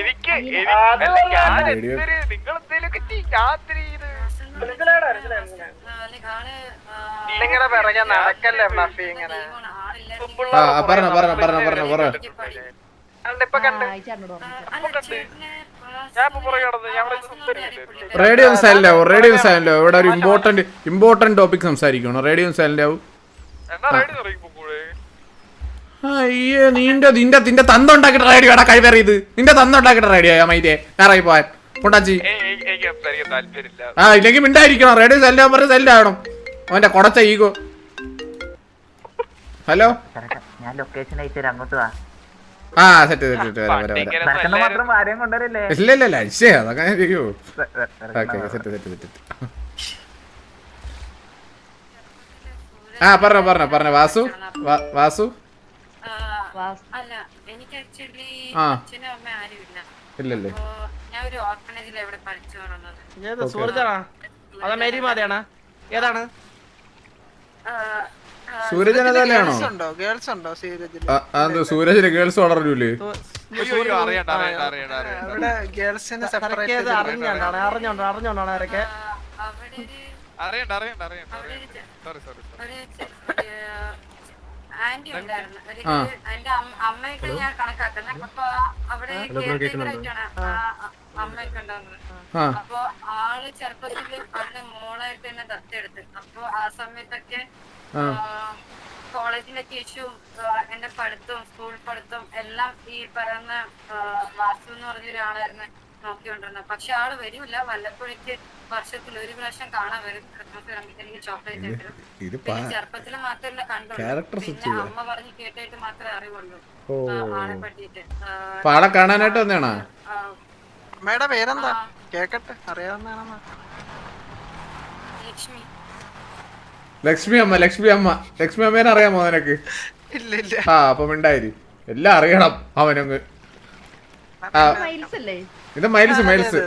എനിക്ക് നിങ്ങൾ എന്തിനാ ഇത് ഇങ്ങനെ പിറകെ നടക്കല്ലേ ഫ്ലഫി ഇങ്ങനെ? പറഞ്ഞ പറഞ്ഞ പറഞ്ഞ പറഞ്ഞ പറഞ്ഞോ പറഞ്ഞോ. പറഞ്ഞോ റേഡിയോ സൈലന്റ് ആവും റേഡിയോ സൈലന്റ് ആവും. ഇവിടെ ഒരു ഇമ്പോർട്ടന്റ് ഇമ്പോർട്ടന്റ് ടോപ്പിക് സംസാരിക്കണം റേഡിയോ സൈലന്റ് ആവും. അയ്യേ നിന്റെ നിന്റെ നിന്റെ തന്ത ഉണ്ടാക്കിട്ട റേഡിയോ എടാ കഴിവേറിയത് നിന്റെ തന്ത ഉണ്ടാക്കിട്ട റേഡിയോ മൈറ്റേ ഞാറായി പോവാൻ. കൊണ്ടാച്ചി ആ ഇല്ലെങ്കിൽ മിണ്ടായിരിക്കണം. റേഡിയോ സൈലന്റ് പറഞ്ഞ സെല്ലാവണം സൈലന്റ് ആവണം. അവന്റെ കൊടച്ച ഈഗോ. ഹലോ? ഞാൻ ലൊക്കേഷൻ അയച്ചു അങ്ങോട്ട് വാ. ആ സെറ്റ് സെറ്റ് സെറ്റ് വരാം വരാം വരാം. ഇങ്ങനെ നടക്കുന്ന മാത്രം ആരെയും കൊണ്ടുവരല്ലേ? ഇല്ല ഇല്ല ഇല്ല അശ്ശേ അതൊക്കെ ഞാൻ ചെയ്യൂ ഓക്കെ സെറ്റ് സെറ്റ് സെറ്റ് ആ പറഞ്ഞോ പറഞ്ഞോ പറഞ്ഞോ വാസു വാസു. അല്ല എനിക്ക് ആക്ച്വലി ആ. അച്ഛനും അമ്മ ആരുമില്ല ഇല്ലല്ലേ. അപ്പോ ഞാൻ ഒരു ഓർഫനേജിൽ എവിടെ പഠിച്ചു വളർന്നത് ഏത് സൂർജാണോ അതോ മേരി മാതയാണോ ഏതാണ്? ആ, സൂരജിൽ അതെന്തോ സൂരജിന് ഗേൾസ് വളരൂലേ അറിയണ്ട അറിയണ്ട അറിയണ്ട അറിഞ്ഞോണ്ടാണ് അറിഞ്ഞോണ്ടാണ് ആരൊക്കെ സോറി സോറി ഒരു ചെ- ഒരു ആന്റി ഉണ്ടായിരുന്നു. ഒരു ആ. എന്റെ അമ്മയൊക്കെ ഞാൻ കണക്കാക്കുന്നത്. അപ്പൊ അവിടെ അമ്മയൊക്കെ ഉണ്ടാകുന്നത് അപ്പൊ ആൾ ചെറുപ്പത്തിൽ അവരുടെ മോളായിട്ട് തന്നെ ദത്തെടുത്ത് അപ്പൊ ആ സമയത്തൊക്കെ ആ. കോളേജിലൊക്കെ ഇഷ്യൂ എന്റെ പഠിത്തവും സ്കൂൾ പഠിത്തവും എല്ലാം ഈ പറയുന്ന വാസ്തു വാസു എന്ന് പറഞ്ഞ ഒരാളായിരുന്നു നോക്കിക്കൊണ്ടിരുന്നത്. പക്ഷെ ആൾ വരില്ല. വല്ലപ്പോഴേക്ക് വർഷത്തിൽ ഒരു പ്രാവശ്യം കാണാൻ വരും. എനിക്ക് ചോക്ലേറ്റ് പിന്നെ ചെറുപ്പത്തിൽ മാത്രമല്ല കണ്ടുള്ളൂ. പിന്നെ അമ്മ പറഞ്ഞ് കേട്ടായിട്ട് മാത്രമേ അറിവുള്ളൂ. ആ, ആളെ പറ്റിയിട്ട്. മേഡം അപ്പൊ ആളെ കാണാനായിട്ട് വന്നേണോ ആ, പേരെന്താ? കേക്കട്ടെ. അറിയാവുന്ന ലക്ഷ്മി. ലക്ഷ്മി അമ്മ ലക്ഷ്മി അമ്മ. ലക്ഷ്മി അമ്മേനെ അറിയാമോ നിനക്ക്? ഇല്ല ഇല്ല. ആ അപ്പൊ മിണ്ടായിരി. എല്ലാം അറിയണം അവനങ്ങ്. മൈൽസ് അല്ലേ? ഇത് മൈൽസ് മൈൽസ്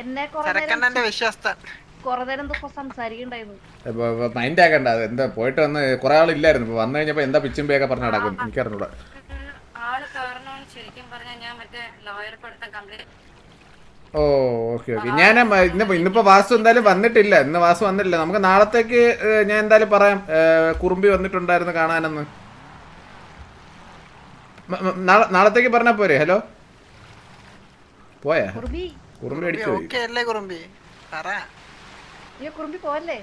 എന്നെ കൊറേ നേരം ചെറുക്കണ്ണന്റെ വിശ്വസ്തൻ കൊറേ നേരം എന്തൊക്കെ സംസാരിക്കണ്ടായിരുന്നു. മൈൻഡ് ആക്കണ്ട. അത് എന്താ പോയിട്ട് വന്ന് കുറെ ആളില്ലായിരുന്നു. ഇപ്പൊ വന്നു കഴിഞ്ഞപ്പോ എന്താ പിച്ചും പറഞ്ഞ് നടക്കും? എനിക്കറിഞ്ഞൂടാ. ആൾ കാരണം ശരിക്കും പറഞ്ഞാൽ ഞാൻ മറ്റേ ലോയർ പഠിത്തം കംപ്ലീറ്റ് ഓ ഓക്കെ ഓക്കെ. ഞാൻ ഇന്ന് ഇന്നിപ്പോ വാസു എന്തായാലും വന്നിട്ടില്ല. ഇന്ന് വാസു വന്നിട്ടില്ല. നമുക്ക് നാളത്തേക്ക് ഞാൻ എന്തായാലും പറയാം. കുറുമ്പി വന്നിട്ടുണ്ടായിരുന്നു കാണാനെന്ന്. നാളത്തേക്ക് പറഞ്ഞാ പോരെ. ഹലോ? പോയാ? കുറുമ്പി. കുറുമ്പി അടിച്ചു കുറുമ്പി? പറ. നീ കുറുമ്പി പോവല്ലേ?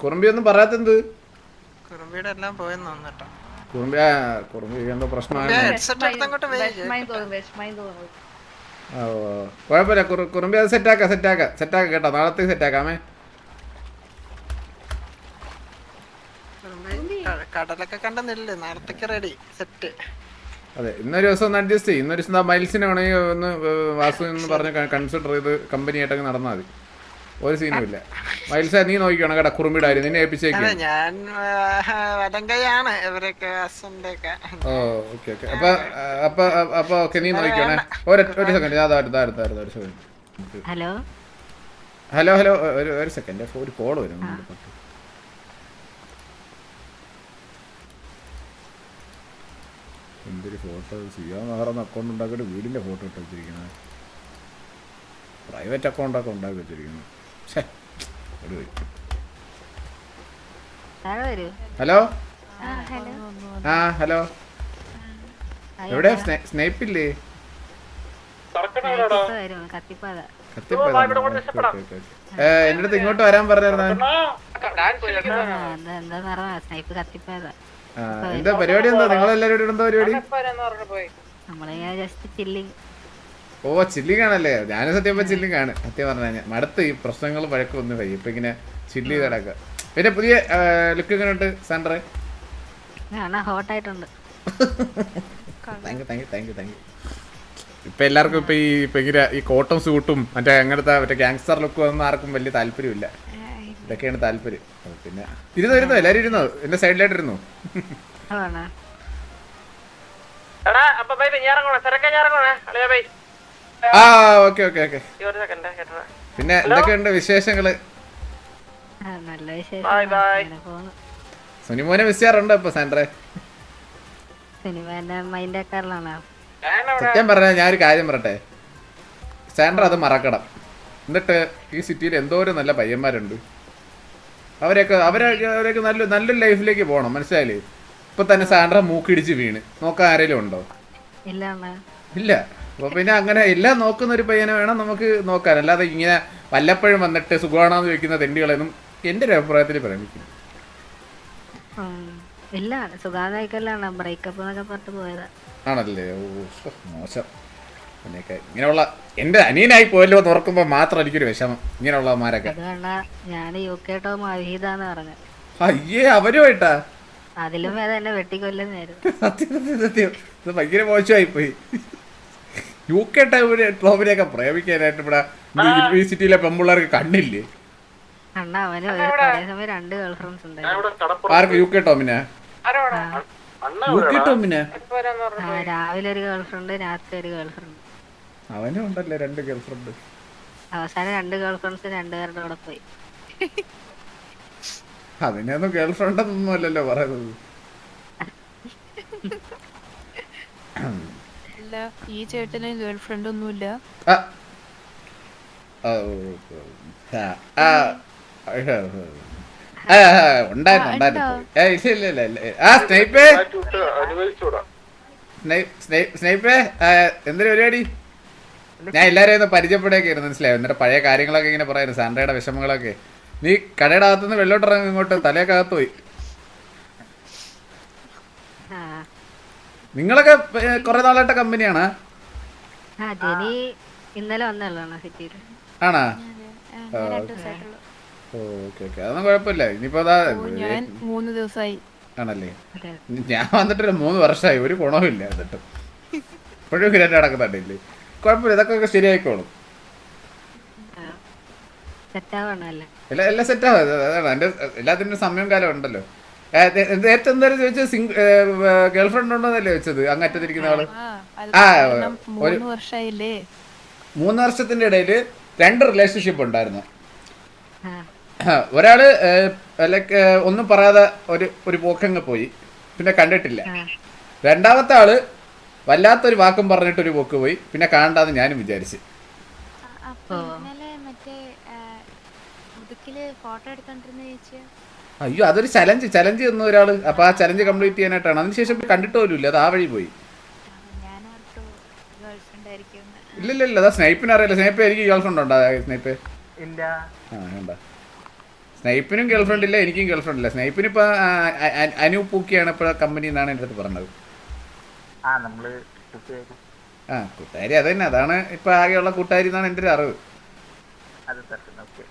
കുറുമ്പി ഒന്നും പറയാത്തെന്ത്? കുറുമ്പിയുടെ എല്ലാം പോയെന്ന് തോന്നട്ടോ കുറുമ്പി ആ കുറുമ്പി എന്തോ പ്രശ്നമാണ് ഓ കുഴപ്പമില്ല. കുറു കുറുമ്പി അത് സെറ്റാക്കാം സെറ്റാക്കാം സെറ്റാക്കാം കേട്ടോ. നാളത്തേക്ക് സെറ്റാക്കാമേ കുറുമ്പി ക- കടലൊക്കെ കണ്ടെന്നില്ലേ നാളത്തേക്ക് റെഡി സെറ്റ് അതെ. ഇന്നൊരു ദിവസം ഒന്ന് അഡ്ജസ്റ്റ് ചെയ്യും. ഇന്നൊരു ദിവസം മൈൽസിനെ വേണമെങ്കിൽ ഒന്ന് വാസു എന്ന് പറഞ്ഞ് കൺസിഡർ ചെയ്ത് കമ്പനി ആയിട്ടങ്ങ് നടന്നാൽ മതി. ഒരു സീനും ഇല്ല. മൈൽസ നീ നോക്കിക്കണം കേട്ടോ കുറുമ്പിയുടെ കാര്യം നിന്നെ ഏൽപ്പിച്ചേക്ക് ഞാൻ വലങ്കയാണ്. ഇവരൊക്കെ ഓ ഓക്കെ ഓക്കെ. അപ്പൊ അപ്പൊ അപ്പൊ ഓക്കെ നീ നോക്കിക്കോണേ. ഒരു ഒരു സെക്കൻഡ് ഞാൻ അടുത്ത അടുത്ത അടുത്ത ഒരു സെക്കൻഡ് ഹലോ? ഹലോ ഹലോ ഒരു ഒരു സെക്കൻഡ് ഒരു കോൾ വരും. എന്തൊരു ഫോട്ടോ ചെയ്യാൻ വേറെ അക്കൗണ്ട് ഉണ്ടാക്കിയിട്ട് വീടിന്റെ ഫോട്ടോ ഇട്ട് വെച്ചിരിക്കുന്നത് പ്രൈവറ്റ് അക്കൗണ്ടൊക്കെ ഉണ്ടാക്കി വെച്ചിരിക്കുന്നു. ഹലോ? ആ ഹലോ. എവിടെ സ്നേപ്പില്ലേ എന്റെ അടുത്ത് ഇങ്ങോട്ട് വരാൻ പറഞ്ഞായിരുന്നു എന്താ പരിപാടി എന്താ? നിങ്ങളെല്ലാരും ഇവിടെ എന്താ പരിപാടി? നമ്മളെ ജസ്റ്റ് ചില്ലിങ് ഓ ചില്ലിങ് ആണല്ലേ ഞാനും സത്യം ഇപ്പൊ ചില്ലിങ് ആണ് സത്യം പറഞ്ഞ മടുത്ത് ഈ പ്രശ്നങ്ങൾ പഴക്കൊന്നും കഴിയും. ഇപ്പൊ ഇങ്ങനെ ചില്ലി കടക്ക കിടക്കുക പിന്നെ പുതിയ ലുക്ക് എങ്ങനെ ഉണ്ട് സാൻഡറെ hot ഹോട്ടായിട്ടുണ്ട് thank you thank you thank you thank you ഇപ്പൊ എല്ലാവർക്കും ഇപ്പൊ ഈ ഇപ്പൊ ഇങ്ങനെ ഈ കോട്ടൺ സൂട്ടും മറ്റേ അങ്ങനത്തെ മറ്റേ ഗാങ്സ്റ്റർ ലുക്ക് ഒന്നും ആർക്കും വലിയ താല്പര്യമില്ല. ഇതൊക്കെയാണ് താല്പര്യം. പിന്നെ ഇരുന്നോ ഇരുന്നോ എല്ലാരും ഇരുന്നോ? എന്റെ സൈഡിലായിട്ട് ഇരുന്നു? എടാ അപ്പൊ ബൈ ബൈ ഞാൻ ഇറങ്ങണേ തിരക്കാൻ ഞാൻ ഇറങ്ങണേ അളിയാ ബൈ. ആ ഓക്കെ ഓക്കെ ഓക്കെ. പിന്നെ എന്തൊക്കെയുണ്ട് വിശേഷങ്ങൾ? സുനിമോനെ മിസ് ചെയ്യാറുണ്ടോ ഇപ്പൊ സാൻഡ്രെ സത്യം പറഞ്ഞ ഞാൻ ഒരു കാര്യം പറട്ടെ സാൻഡ്ര അത് മറക്കണം. എന്നിട്ട് ഈ സിറ്റിയിൽ എന്തോരം നല്ല പയ്യന്മാരുണ്ട്. അവരെയൊക്കെ അവരൊക്കെ അവരൊക്കെ നല്ല നല്ലൊരു ലൈഫിലേക്ക് പോകണം മനസ്സിലായില്ലേ? ഇപ്പൊ തന്നെ സാൻഡ്ര മൂക്കിടിച്ച് വീണ്. നോക്കാൻ ആരെങ്കിലും ഉണ്ടോ? ഇല്ല. അപ്പൊ പിന്നെ അങ്ങനെ എല്ലാം നോക്കുന്ന ഒരു പയ്യനെ വേണം നമുക്ക് നോക്കാൻ. അല്ലാതെ ഇങ്ങനെ വല്ലപ്പോഴും വന്നിട്ട് സുഖമാണെന്ന് ചോദിക്കുന്ന തെണ്ടികളെന്നും എന്റെ ഒരു അഭിപ്രായത്തിൽ പ്രേമിക്കും ഉം. ഇല്ല സുഖാതായിക്കല്ലാണ് ബ്രേക്കപ്പ് എന്നൊക്കെ പറഞ്ഞിട്ട് പോയതാ. ആണല്ലേ? ഓ ശ്ശോ, മോശം. അങ്ങനെയൊക്കെ ഇങ്ങനെയുള്ള എന്റെ അനിയനായി പോയല്ലോ എന്ന് ഓർക്കുമ്പോൾ മാത്രം എനിക്കൊരു വിഷമം ഇങ്ങനെയുള്ളവന്മാരൊക്കെ. അത് കണ്ട ഞാൻ യു കെ ടോം അവിഹിതാന്ന് പറഞ്ഞു. അയ്യേ അവരുമായിട്ടാ? അതിലും വേദം എന്നെ വെട്ടിക്കൊല്ലുന്നായിരുന്നു സത്യം സത്യം സത്യം. ഇത് ഭയങ്കര മോശമായി പോയി യു കെ ടൈമിനെ ടോമിനെയൊക്കെ പ്രേമിക്കാനായിട്ട് ഇവിടെ യൂണിവേഴ്സിറ്റിയിലെ സിറ്റിയിലെ പെമ്പിള്ളേർക്ക് കണ്ടില്ലേ ആർക്ക് യു കെ ടോമിനെ യു കെ ടോമിനെ ആ, രാവിലെ ഒരു ഗേൾഫ്രണ്ട് രാത്രി ഒരു ഗേൾ അവനും ഉണ്ടല്ലേ രണ്ട് ഗേൾഫ്രണ്ട് അവസാനം രണ്ട് ഗേൾഫ്രണ്ട്സ് രണ്ടുപേരുടെ കൂടെ പോയി. അതിനൊന്നും ഗേൾഫ്രണ്ട് ഒന്നും അല്ലല്ലോ പറയുന്നത്. അല്ല ഈ ചേട്ടന് ഗേൾ ഫ്രണ്ട് ഒന്നുമില്ല ഉണ്ടായിരുന്നു ഉണ്ടായിരുന്നു. ഇല്ല ഇല്ല ഇല്ല ആ സ്നേഹിപ്പേ. സ്നേഹിപ്പേ എന്തൊരു പരിപാടി? ഞാൻ എല്ലാരെയും ഒന്ന് പരിചയപ്പെടുകയൊക്കെ ആയിരുന്നു മനസ്സിലായോ? എന്നിട്ട് പഴയ കാര്യങ്ങളൊക്കെ ഇങ്ങനെ പറയുന്നു സാൻഡ്രയുടെ വിഷമങ്ങളൊക്കെ. നീ കടയുടെ അകത്തുനിന്ന് വെള്ളോട്ട് ഇറങ്ങി ഇങ്ങോട്ട് തലയൊക്കെ അകത്ത് പോയി ആ നിങ്ങളൊക്കെ കൊറേ നാളായിട്ട് കമ്പനിയാണ്? ആ. ജെനി ഇന്നലെ ആണോ? ഞാൻ രണ്ടു ദിവസമായിട്ടുള്ളൂ ഓക്കെ. ഓക്കെ അതൊന്നും കുഴപ്പമില്ല. ഇനിയിപ്പോ അതാ ഓ, ഞാൻ മൂന്ന് ദിവസമായി ആണല്ലേ? ഞാൻ വന്നിട്ട് മൂന്ന് വർഷമായി. ഒരു ഗുണവുമില്ല എന്നിട്ട്. ഇപ്പോഴും ഗ്രേറ്റ് നടക്കുന്നുണ്ടല്ലേ? കുഴപ്പമില്ല. ഇതൊക്കെ ശരിയായിക്കോളും. എല്ലാ എല്ലാം സെറ്റ് സെറ്റാവും. അതാണ്. എന്റെ എല്ലാത്തിനും സമയം കാലം ഉണ്ടല്ലോ. നേരത്തെ എന്താ ചോദിച്ചത്? സിംഗ് ഗേൾ ഫ്രണ്ട് ഉണ്ടോന്നല്ലേ ചോദിച്ചത്? അങ്ങറ്റത്തിരിക്കുന്ന ആൾ. ആ ഒരു- മൂന്ന് വർഷത്തിന്റെ ഇടയിൽ രണ്ട് റിലേഷൻഷിപ്പ് ഉണ്ടായിരുന്നു. ആ. ഒരാൾ ലൈക്ക് ഒന്നും പറയാതെ ഒരു ഒരു പോക്കങ്ങ് പോയി. പിന്നെ കണ്ടിട്ടില്ല. രണ്ടാമത്തെ ആൾ വല്ലാത്തൊരു വാക്കും പറഞ്ഞിട്ട് ഒരു പോക്ക് പോയി. പിന്നെ കാണണ്ടാന്ന് ഞാനും വിചാരിച്ച്. ഫോട്ടോ എടുത്തോണ്ടിരുന്ന ചേച്ചിയാ? അയ്യോ അതൊരു ചലഞ്ച് ചലഞ്ച് തന്നു ഒരാൾ അപ്പൊ ആ ചലഞ്ച് കംപ്ലീറ്റ് ചെയ്യാനായിട്ടാണ്. അതിനുശേഷം കണ്ടിട്ട് പോലും ഇല്ല അത് ആ വഴി പോയി. ഇല്ല ഇല്ല ഇല്ല അതാ സ്നൈപ്പിന് അറിയില്ല. സ്നൈപ്പ് എനിക്ക് ഗേൾ ഫ്രണ്ട് ഉണ്ടോ സ്നൈപ്പ് ഇല്ല. ആ വേണ്ട. സ്നൈപ്പിനും ഗേൾ ഫ്രണ്ട് ഇല്ല എനിക്കും ഗേൾ ഫ്രണ്ട് ഇല്ല. സ്നൈപ്പിന് ഇപ്പൊ അനു പൂക്കിയാണ് ഇപ്പൊ കമ്പനി എന്നാണ് എന്റെ അടുത്ത് പറഞ്ഞത്. ആ കൂട്ടുകാരി. അത് തന്നെ. അതാണ് ഇപ്പൊ ആകെയുള്ള കൂട്ടുകാരി എന്നാണ് എന്റെ ഒരു അറിവ് അത് തട്ടുന്നു ഓക്കെ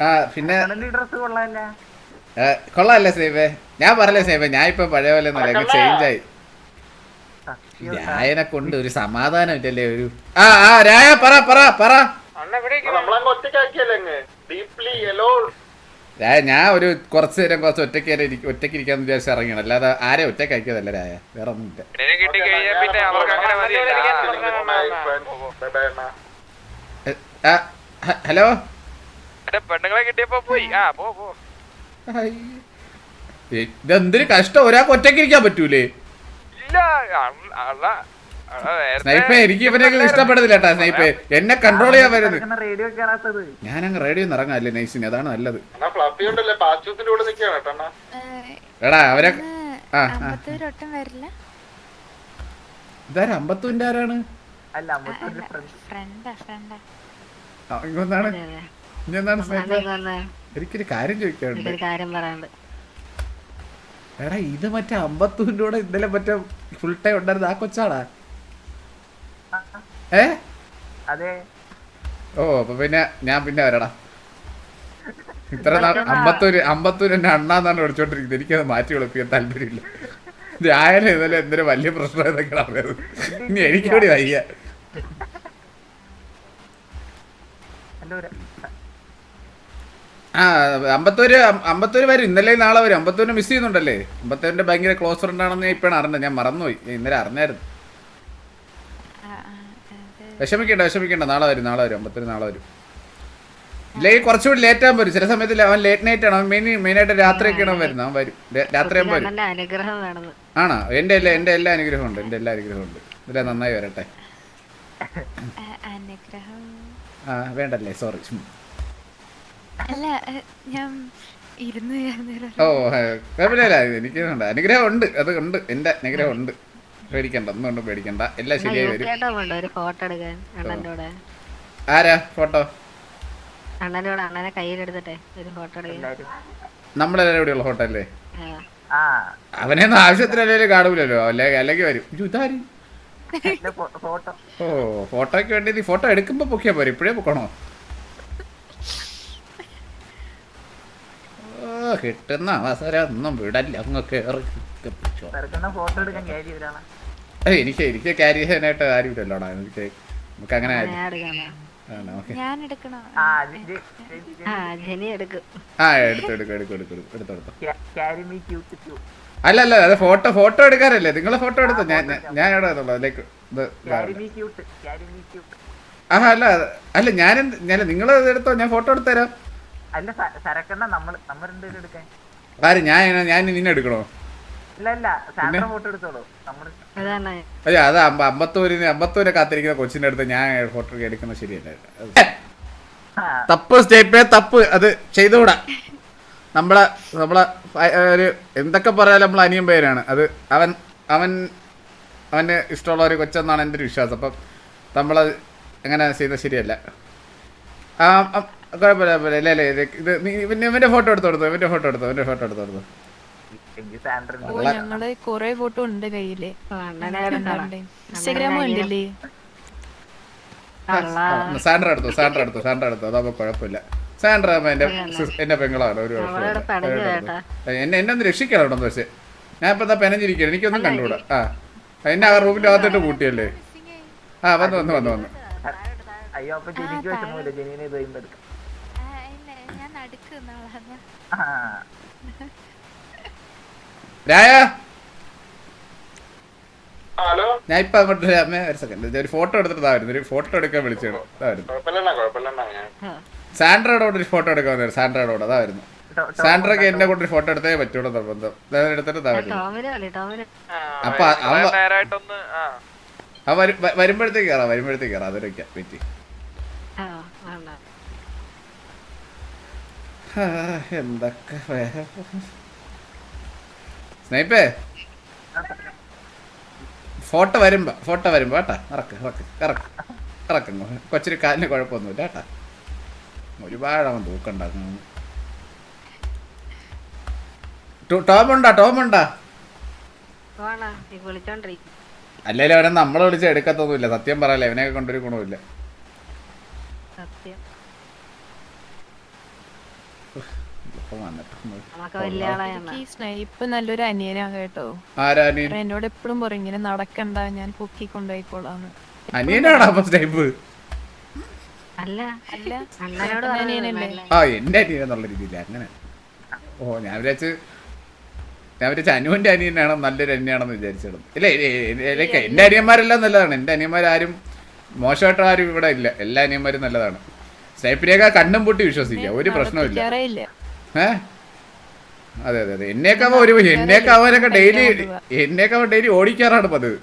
ആ പിന്നെ ഡ്രസ് കൊള്ളാല്ല? സ്നേഹിപ്പേ ഞാൻ പറഞ്ഞല്ലേ സ്നേഹിപ്പേ ഞാൻ ഇപ്പൊ പഴയ പോലെ ഒന്നല്ല ചേഞ്ച് ആയി. രായനെ കൊണ്ട് ഒരു സമാധാനം ഇല്ലല്ലേ ഒരു ആ ആ രായ പറ പറ പറ. രായ ഞാൻ ഒരു കുറച്ച് നേരം കുറച്ച് ഒറ്റയ്ക്ക് ഒറ്റയ്ക്ക് ഇരിക്കാന്ന് വിചാരിച്ച് ഇറങ്ങിയാണ്. അല്ലാതെ ആരെ ഒറ്റയ്ക്ക് അയക്കതല്ല രായ വേറെ ഒന്നുമില്ല ഹലോ? പെണ്ണുങ്ങളെ കിട്ടിയപ്പോ പോയി. ആ പോ പോ. ഇതെന്തൊരു കഷ്ടം? ഒരാൾക്ക് ഒറ്റയ്ക്ക് ഇരിക്കാൻ പറ്റൂലേ? ഇല്ല സ്നൈപ്പേ എനിക്ക് ഇവനെയൊക്കെ ഇഷ്ടപ്പെടുന്നില്ല കേട്ടാ സ്നൈപ്പേ. എന്നെ കൺട്രോൾ ചെയ്യാൻ വരുന്നത്. റേഡിയോ കേറാത്തത് ഞാനങ്ങ് റേഡിയോ ഇറങ്ങാല്ലേ നൈസിന്. അതാണ് നല്ലത്. എടാ അവരെ ഇതാരാ? അമ്പത്തൂന്റെ ആരാണ്? ഇങ്ങൊന്നാണ് ഇനി എന്താണ് എനിക്കൊരു കാര്യം ചോദിക്കാനുണ്ട്. എടാ ഇത് മറ്റേ അമ്പത്തൂന്റെ കൂടെ ഇന്നലെ മറ്റേ ഫുൾ ടൈം ഉണ്ടായിരുന്ന ആ കൊച്ചാടാ ഏ? അതെ. ഓ അപ്പൊ പിന്നെ ഞാൻ പിന്നെ വരടാ. ഇത്ര നാൾ അമ്പത്തൂര് അമ്പത്തൂര് എന്നെ അണ്ണാന്നാണ് വിളിച്ചോണ്ടിരിക്കുന്നത്. എനിക്കത് മാറ്റി വിളിപ്പിക്കാൻ താല്പര്യമില്ല. രായാലും ഇന്നലെ എന്തൊരു വലിയ പ്രശ്നം എന്നൊക്കെയാണ് അറിയത് ഇനി എനിക്കൂടി വയ്യ. ആ അമ്പത്തൂര് അമ്പത്തൂര് വരും. ഇന്നലെ നാളെ വരും. അമ്പത്തൂരിനെ മിസ് ചെയ്യുന്നുണ്ടല്ലേ? അമ്പത്തൂരിന്റെ ഭയങ്കര ക്ലോസ് ഫ്രണ്ട് ആണെന്ന് ഞാൻ ഇപ്പോഴാണ് അറിഞ്ഞത്. ഞാൻ മറന്നുപോയി. ഇന്നലെ അറിഞ്ഞായിരുന്നു. വിഷമിക്കണ്ട വിഷമിക്കണ്ട. നാളെ വരും നാളെ വരും. അമ്പത്തൂര് നാളെ വരും. ഇല്ലെങ്കിൽ കുറച്ചുകൂടി ലേറ്റ് ആകാൻ വരും. ചില സമയത്ത് അവൻ ലേറ്റ് നൈറ്റ് ആണ്. അവൻ മെയിൻ മെയിനായിട്ട് രാത്രിയൊക്കെയാണ് അവൻ വരുന്നത്. അവൻ വരും. രാത്രി ആകുമ്പോൾ വരും. ആണോ? എന്റെ എല്ലാ എന്റെ എല്ലാ അനുഗ്രഹമുണ്ട് എന്റെ എല്ലാ അനുഗ്രഹമുണ്ട് ഇതിലെ നന്നായി വരട്ടെ. ആ വേണ്ടല്ലേ? സോറി അല്ല ഞാൻ ഇരുന്ന് ഓ കുഴപ്പമില്ല എനിക്ക് അനുഗ്രഹം ഉണ്ട് അത് ഉണ്ട്. എന്റെ അനുഗ്രഹം ഉണ്ട് പേടിക്കണ്ട. ഒന്നും കൊണ്ടും പേടിക്കണ്ട. എല്ലാം ശരിയായി വരും. വേണ്ട ഒരു ഫോട്ടോ എടുക്കാൻ അണ്ണന്റെ ആരാ? ഫോട്ടോ? അണ്ണന്റെ കൂടെ അണ്ണനെ കയ്യിലെടുത്തിട്ടെ ഒരു ഫോട്ടോ എടുക്കാൻ. നമ്മളെല്ലാവരും കൂടെയുള്ള ഫോട്ടോ അല്ലേ? ആ. ആ. അവനെയൊന്നും ആവശ്യത്തിനല്ലേ കാണൂലല്ലോ. അല്ലെ? അല്ലെങ്കിൽ വരും. ഇതാര്? ഫോട്ടോ ഓ ഫോട്ടോയ്ക്ക് വേണ്ടി നീ ഫോട്ടോ എടുക്കുമ്പോ പൊക്കിയാ പോരെ. ഇപ്പോഴേ പൊക്കണോ? കിട്ടുന്ന അവസരം ഒന്നും വിടല്ല. അങ്ങ് കയറി എനിക്ക് എനിക്ക് ക്യാരി ചെയ്യാനായിട്ട് ആരുമില്ലല്ലോടാ എനിക്ക് നമുക്ക് അങ്ങനെ ആരും- ആ, ഓക്കെ. ഞാൻ എടുക്കണോ? ആ ആ ജനി എടുക്കും. ആ എടുത്തു എടുക്കും എടുക്കും എടുക്കും എടുത്തു എടുത്തു ക്യാരി മീ ക്യൂട്ട് ക്യൂ അല്ല അല്ല അത് ഫോട്ടോ ഫോട്ടോ എടുക്കാനല്ലേ നിങ്ങളെ ഫോട്ടോ എടുത്തു? ഞാൻ ഞാൻ- എവിടെ ലൈക്ക് ഇത് carry me cute carry me cute ആ അല്ല അല്ല ഞാൻ ഞാൻ നിങ്ങൾ എടുത്തോ? ഞാൻ ഫോട്ടോ എടുത്തു തരാം. അല്ല സരക്കണ്ണ നമ്മൾ നമ്മൾ രണ്ടുപേരും എടുക്കാൻ. ആര്? ഞാൻ ഞാൻ നിന്നെ എടുക്കണോ? ഇല്ല ഇല്ല. സാന്ദ്ര ഫോട്ടോ എടുത്തോളൂ. നമ്മൾ അതാണ്. അയ്യോ അത് അമ്പ അമ്പത്തൂരിന് അമ്പത്തൂരെ കാത്തിരിക്കുന്ന കൊച്ചിന്റെ അടുത്ത് ഞാൻ ഫോട്ടോ എടുക്കുന്നത് ശരിയല്ല. തപ്പ് സ്റ്റേപ്പേ തപ്പ്. അത് ചെയ്തുകൂടാ. നമ്മളെ നമ്മളെ ഒരു എന്തൊക്കെ പറയാലും നമ്മൾ അനിയൻ പേരാണ്. അത് അവൻ അവൻ അവന് ഇഷ്ടമുള്ള ഒരു കൊച്ചെന്നാണ് എന്റെ ഒരു വിശ്വാസം. അപ്പം നമ്മളത് അങ്ങനെ ചെയ്ത ശരിയല്ല. കുഴപ്പമില്ല കുഴപ്പമില്ല. ഇല്ല ഇല്ല ഇത് ഇത് നീ ഇവന്റെ ഇവന്റെ ഫോട്ടോ എടുത്തു കൊടുത്തു ഇവന്റെ ഫോട്ടോ എടുത്തു ഇവന്റെ ഫോട്ടോ എടുത്തു കൊടുത്തു. ഓ ഞങ്ങൾ കൊറേ ഫോട്ടോ ഉണ്ട് കയ്യിൽ. അണ്ണനെ എടുക്കണം ഇൻസ്റ്റാഗ്രാം ഉണ്ടല്ലേ സാൻഡ്ര എടുത്തു സാൻഡ്ര എടുത്തു സാൻഡ്ര എടുത്തു. അതാവുമ്പോ കുഴപ്പമില്ല. സാൻഡ്ര ആകുമ്പോൾ എന്റെ സിസ്- എന്റെ പെങ്ങളാണ് ഒരു കുഴപ്പമില്ല. കേട്ടാ എന്നെ എന്നെ ഒന്ന് രക്ഷിക്കണം പക്ഷെ പക്ഷേ. ഞാൻ ഇപ്പൊ എന്താ പെനഞ്ഞിരിക്കുകയാണ്. എനിക്കൊന്നും കണ്ടുകൂടാ ആ എന്നെ ആ റൂമിന്റെ അകത്തിട്ട് കൂട്ടിയല്ലേ ആ വന്നു വന്നു വന്നു വന്നു. അയ്യോ അപ്പൊ ജനിക്ക് വിഷമമില്ല ജനുവിനെ ഇത് കഴിയുമ്പോ എടുക്കാം നടുക്കുന്ന ആളാണ് ആ. രായ? ഹലോ? ഞാൻ ഇപ്പം അങ്ങോട്ട് വരാം. ഒരു സെക്കൻഡ് ഒരു ഫോട്ടോ എടുത്തിട്ട് ഇതായിരുന്നു ഒരു ഫോട്ടോ എടുക്കാൻ വിളിച്ചു സാൻഡ്രയുടെ ഒരു ഫോട്ടോ എടുക്കാൻ വന്നു സാൻഡ്രയുടെ അതായിരുന്നു സാൻഡ്രക്ക് എന്നെ കൂടെ ഒരു ഫോട്ടോ എടുത്തേ പറ്റുള്ളൂ നിർബന്ധം. എടുത്തിട്ട് അപ്പൊ വരുമ്പോഴത്തേക്ക് കയറാം വരുമ്പോഴത്തേക്ക് കയറാം അതൊരു വെക്കാം എന്തൊക്കെ സ്നേഹിപ്പേ? ഫോട്ടോ വരുമ്പോ ഫോട്ടോ വരുമ്പോ കേട്ടാ? ഇറക്ക് ഇറക്ക് ഇറക്ക് ഇറക്കുന്നു കൊച്ചിരി കാലിന് കുഴപ്പമൊന്നുമില്ല കേട്ടാ? ഒരുപാട് അവൻ തൂക്കണ്ടാക്കുന്നു ടോമുണ്ടാ ടോമുണ്ടാ? അല്ലേലും അവനെ നമ്മളെ വിളിച്ച് എടുക്കത്തൊന്നുമില്ല. സത്യം പറയല്ലേ അവനെയൊക്കെ കൊണ്ടൊരു ഗുണമില്ല സത്യം ഇപ്പം വന്നിട്ട് നമുക്ക് വലിയ ആളായാണ് ഈ സ്നൈപ്പ് നല്ലൊരു അനിയനാ കേട്ടോ. അപ്പൊ എന്നോട് എപ്പോഴും പറയും ഇങ്ങനെ നടക്കണ്ട ഞാൻ പൊക്കി കൊണ്ടുപോയിക്കോളാന്ന് അനിയനാണോ അപ്പൊ സ്നേഹിപ്പ്? അല്ല. അല്ല. അണ്ണനോട് അനിയനല്ലേ? ആ എന്റെ അനിയൻ എന്നുള്ള രീതിയില്ല അങ്ങനെ. ഓ ഞാൻ വിചാരിച്ച് ഞാൻ വിചാരിച്ച അനുവിന്റെ അനിയനാണ് നല്ലൊരു അനിയനാണെന്ന് വിചാരിച്ചത് ഇല്ല like എന്റെ അനിയന്മാരെല്ലാം നല്ലതാണ്. എന്റെ അനിയന്മാരും മോശമായിട്ട് ആരും ഇവിടെ ഇല്ല. എല്ലാ അനിയന്മാരും നല്ലതാണ്. സ്നേഹിപ്പിനെയൊക്കെ കണ്ണും പൊട്ടി വിശ്വസിക്കാം. ഒരു പ്രശ്നവും ഇല്ല. ഏ? അതെ അതെ അതെ. എന്നെയൊക്കെ അവൻ ഒരു എന്നെയൊക്കെ അവനൊക്കെ ഡെയിലി എന്നെയൊക്കെ അവൻ ഡെയിലി ഓടിക്കാറാണ് പതിവ്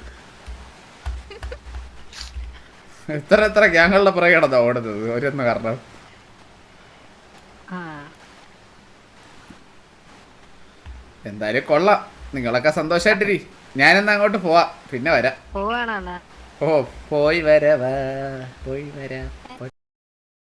എത്ര എത്ര ഗ്യാങ്ങളുടെ പുറകെയാണോ ഓടുന്നത്? ഓരോന്ന് കാരണം. എന്തായാലും കൊള്ളാം. നിങ്ങളൊക്കെ സന്തോഷായിട്ടിരി. ഞാനെന്നാ അങ്ങോട്ട് പോവാ. പിന്നെ വരാം. ഓ പോയി വരവാ. പോയി വരാം.